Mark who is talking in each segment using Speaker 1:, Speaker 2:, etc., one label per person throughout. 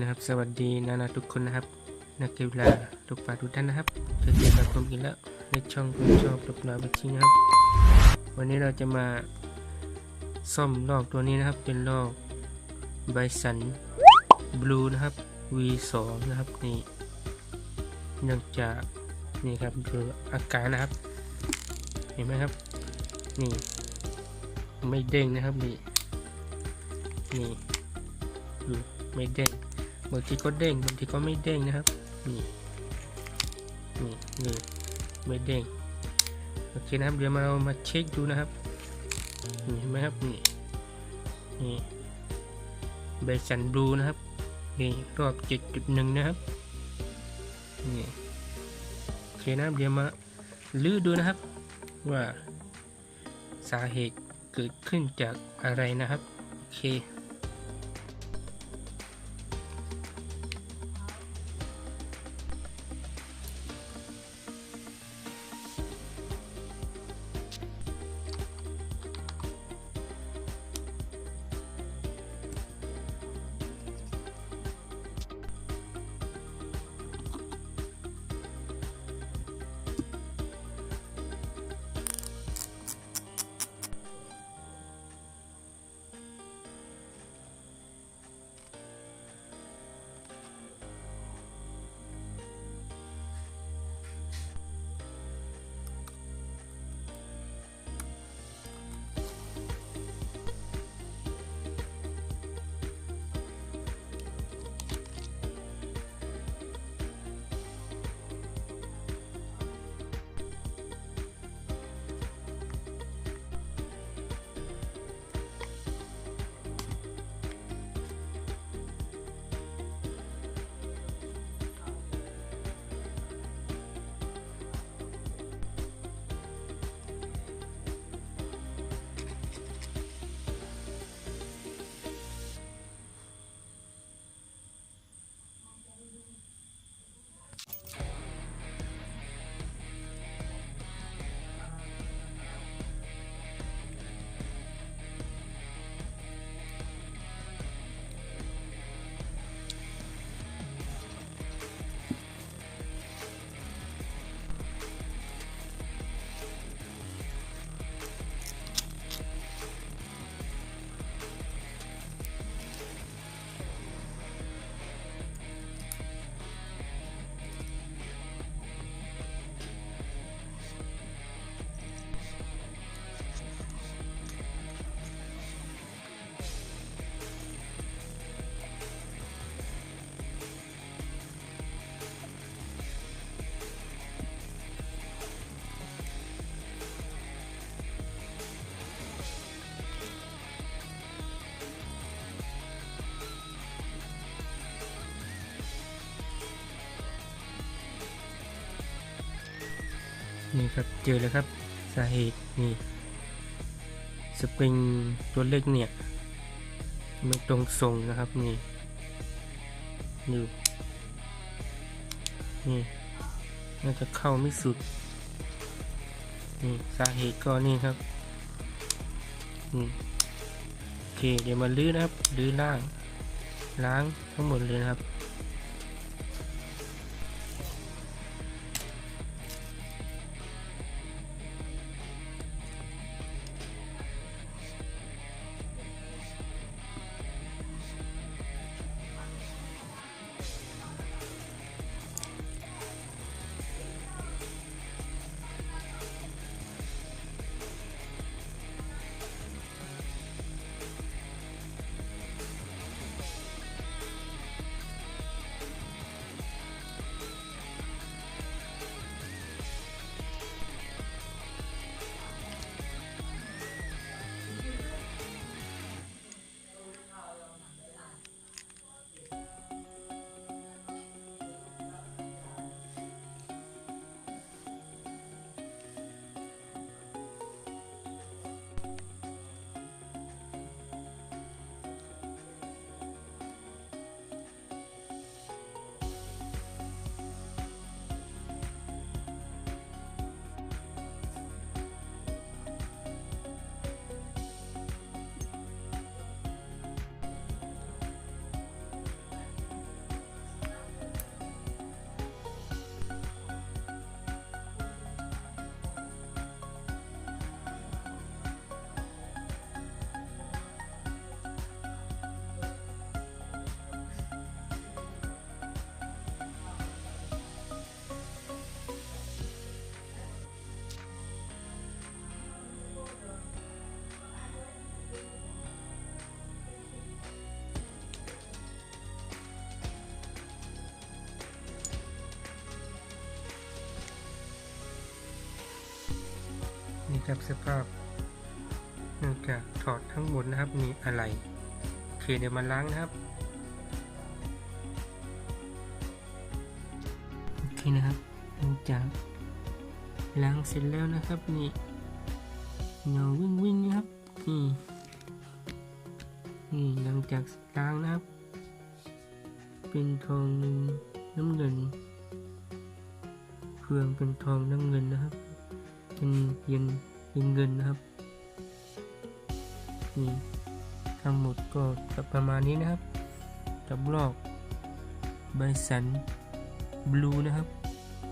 Speaker 1: นะครับ สวัสดีนานาทุกคนนะครับ นักกีฬาทุกฝ่ายทุกท่านนะครับเจอเจอกับผมอีกแล้วในช่องคุณชอบตกนาบัชิงนะครับ วันนี้เราจะมาซ่อมลอกตัวนี้นะครับ เป็นลอกไบสันบลูนะครับ V2 นะครับนี่เนื่องจากนี่ครับคืออาการนะครับ เห็นไหมครับ นี่ ไม่เด้งนะครับนี่นี่ดูไม่เด้ง บางทีก็เด้งบางทีก็ไม่เด้งนะครับนี่นี่นี่ไม่เด้งโอเคนะครับเดี๋ยวมาเรามาเช็คดูนะครับนี่เห็นไหมครับนี่นี่เบสันบลูนะครับนี่รอบ 7.1 นะครับนี่โอเคนะครับเดี๋ยวมาลื้อดูนะครับว่าสาเหตุเกิดขึ้นจากอะไรนะครับ โอเค นี่ครับเจอแล้วครับสาเหตุนี่สปริงตัวเล็กเนี่ยไม่ตรงทรงนะครับนี่นี่นี่น่าจะเข้าไม่สุดนี่สาเหตุก็นี่ครับนี่โอเคเดี๋ยวมาลื้อนะครับลื้อล่างล้างทั้งหมดเลยนะครับ ครับสภาพเนื่องจากถอดทั้งหมดนะครับมีอะไรโอเคเดี๋ยวมาล้างนะครับโอเคนะครับหลังจากล้างเสร็จแล้วนะครับนี่เงาวิ่งวิ่งๆนะครับนี่นี่หลังจากล้างนะครับ เป็นทองหนึ่งน้ำเงินเครื่องเป็นทองน้ำเงินนะครับ เป็นเย็นเป็นเงินนะครับนี่ทั้งหมดก็จะประมาณนี้นะครับกับลอกใบสันบลูนะครับ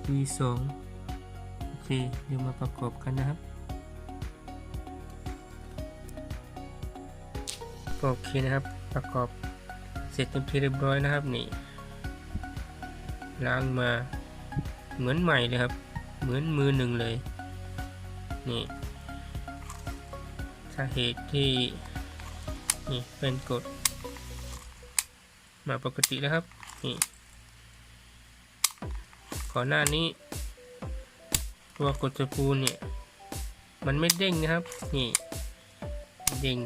Speaker 1: V2 โอเค เดี๋ยวมาประกอบกันนะครับ โอเคนะครับ ประกอบเสร็จเป็นที่เรียบร้อยนะครับนี่ ล้างมาเหมือนใหม่เลยครับ เหมือนมือหนึ่งเลย นี่สาเหตุที่นี่เป็นกด มาปกติแล้วครับนี่ก่อนหน้านี้ ตัวกดสปูเนี่ยมันไม่เด้งนะครับ นี่เด้ง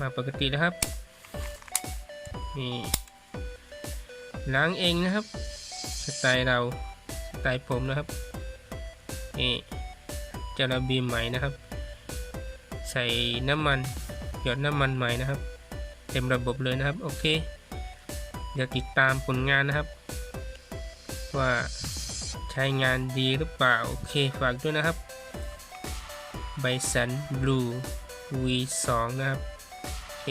Speaker 1: มาปกติแล้วครับนี่ล้างเองนะครับสไตล์เราสไตล์ผมนะครับนี่ จะระบีมใหม่นะครับ ใส่น้ำมันหยดน้ำมันใหม่นะครับ เต็มระบบเลยนะครับโอเค เดี๋ยวติดตามผลงานนะครับ ว่าใช้งานดีหรือเปล่าโอเคฝากด้วยนะครับไบสันบลู V2 นะครับโอเค